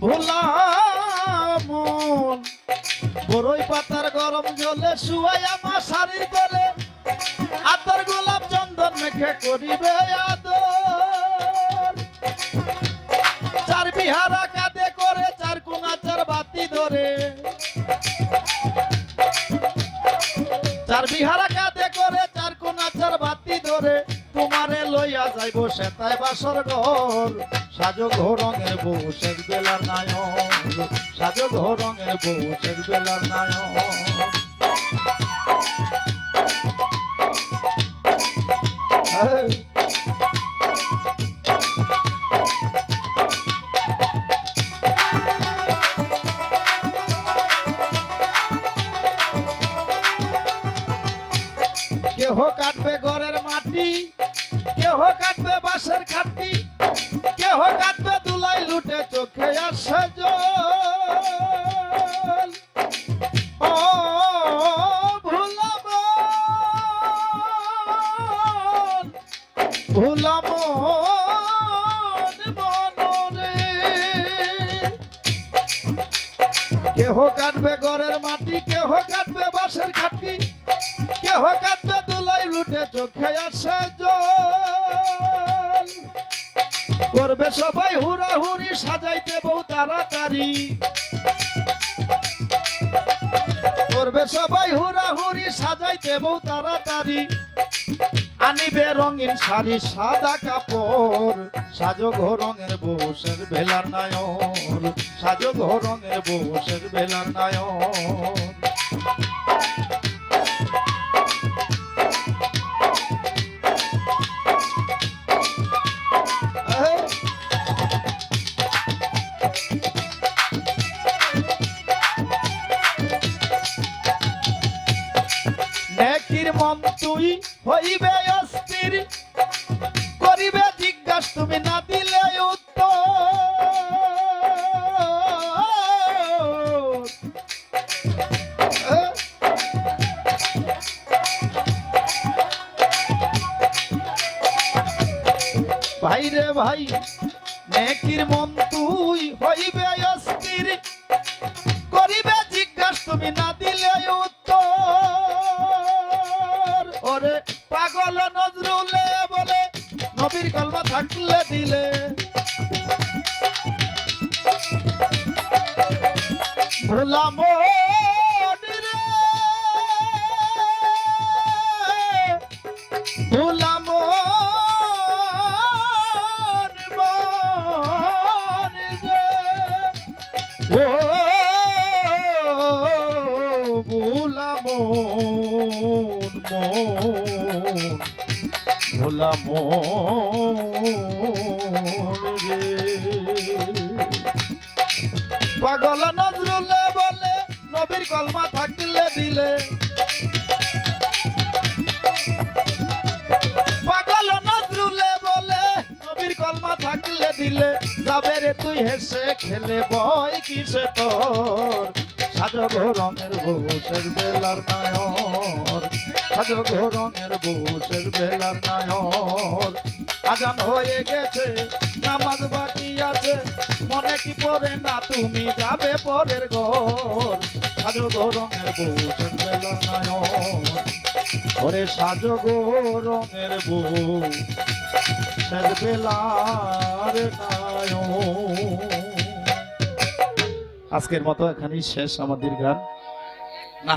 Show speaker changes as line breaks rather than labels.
ভোলাম বড়ই পাতার গরম জলে শুয়াই আমার সারি তলে। আতর গোলাপ চন্দন মেখে করিবে চার বিহারা কাঁধে করে চার কোনা চার বাতি ধরে। যাইব সেতায় বাসর ঘর। সাজো ঘরঙের বউ শেষ বেলার নায়ক। সাজো ঘরঙের বউ শেষ বেলার নায়ক। কেহ কাটবে ঘরের মাটি? কেহ কাটবে বাঁশের খাটি কেহ কাটবে দুলাই লুটে চোখে আসে জল। ও ভুলাম ভুলাম কেহ কাটবে ঘরের মাটি, কেহ কাটবে বাঁশের খাটি কেহ কাটবে দুলাই লুটে চোখে আসে জল। করবে সবাই হুরি সাজাইতে বউ তাড়াতাড়ি। করবে সবাই হুরি সাজাইতে বউ তাড়াতাড়ি। আনিবে রঙিন শাড়ি, সাদা কাপড় সাজো ঘরঙের বসের বেলার নায়র সাজো ঘরঙের বসের বেলার নায়র মন তুই হইবে অস্থির। করিবে জিজ্ঞাস, তুমি না দিলে উত্তর। ভাই রে ভাই, নেকির মন তুই হইবে অস্থির। করিবে জিজ্ঞাস, তুমি না দিলে উত্তর। ওরে পাগল নজরুলে বলে নবীর কলমা থাকলে দিলে। ভোলাম ও ভোলাম রে। পাগল নজরুলে বলে, নবীর কলমা থাকলে দিলে। পাগল নজরুলে বলে, নবীর কলমা থাকলে দিলে। যাবে রে তুই হেসে খেলে বই কিসে তোর? সাজো রঙের বসের বেলার নায়র সাজো রঙের বসের বেলার নায়র আজান হয়ে গেছে, নামাজ বাকি আছে, মনে কি পড়ে না তুমি যাবে পরের ঘর? সাজো রঙের বসের বেলার নায়র ওরে সাজো রঙের বউ শেষ বেলার নায়ক। আজকের মতো এখানেই শেষ আমাদের গান না।